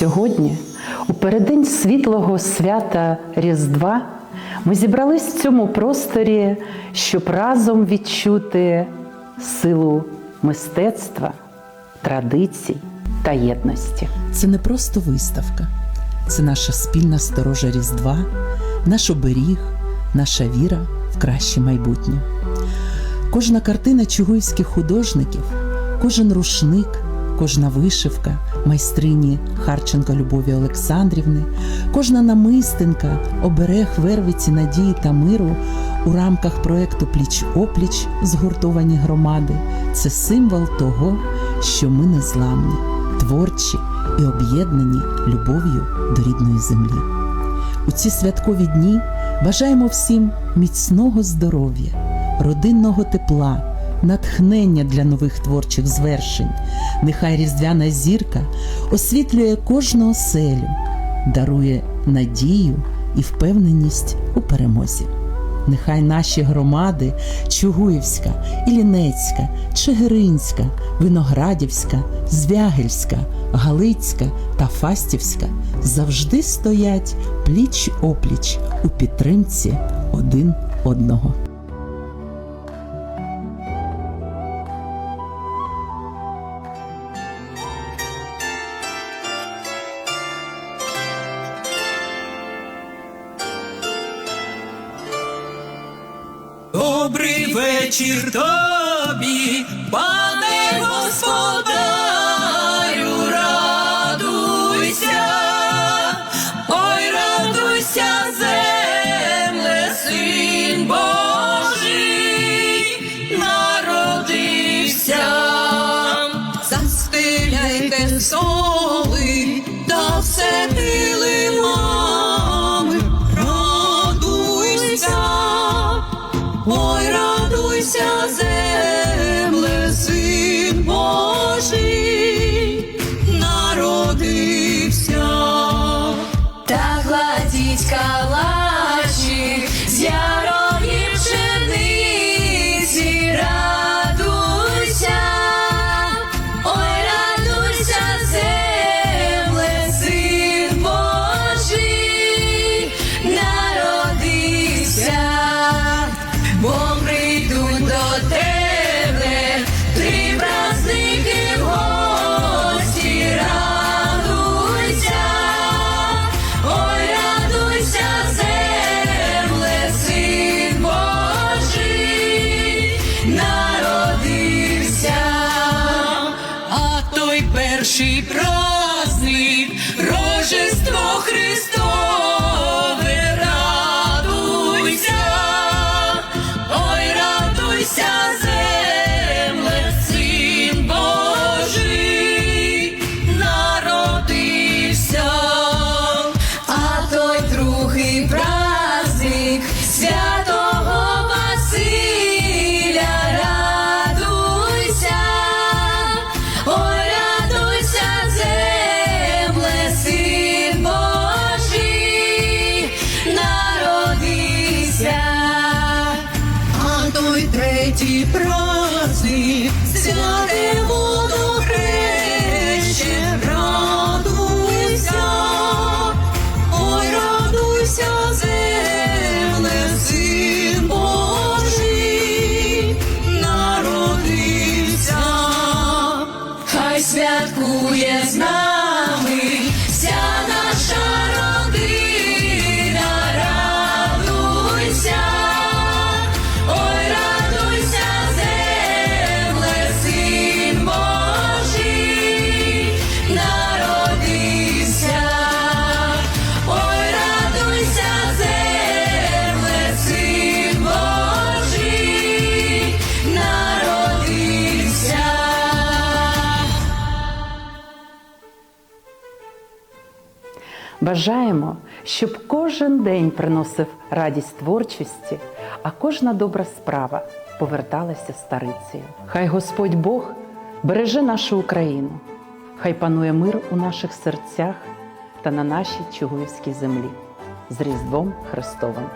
Сьогодні, у переддень світлого свята Різдва, ми зібрались в цьому просторі, щоб разом відчути силу мистецтва, традицій та єдності. Це не просто виставка, це наша спільна сторожа Різдва, наш оберіг, наша віра в краще майбутнє. Кожна картина чугуївських художників, кожен рушник, кожна вишивка майстрині Харченка Любові Олександрівни, кожна намистинка, оберег вервиці надії та миру. У рамках проекту Пліч опліч згуртовані громади. Це символ того, що ми незламні, творчі і об'єднані любов'ю до рідної землі. У ці святкові дні бажаємо всім міцного здоров'я, родинного тепла, натхнення для нових творчих звершень. Нехай різдвяна зірка освітлює кожну оселю, дарує надію і впевненість у перемозі. Нехай наші громади Чугуївська, Ілінецька, Чигиринська, Виноградівська, Звягельська, Галицька та Фастівська завжди стоять пліч опліч у підтримці один одного. Вечір тобі, гладіть калачі з ярої пшениці, радуйся, ой, радуйся, земле, народився, а той перший праздник, третій праздник Бажаємо, щоб кожен день приносив радість творчості, а кожна добра справа поверталася старицею. Хай Господь Бог береже нашу Україну, хай панує мир у наших серцях та на нашій Чугуївській землі з Різдвом Христовим.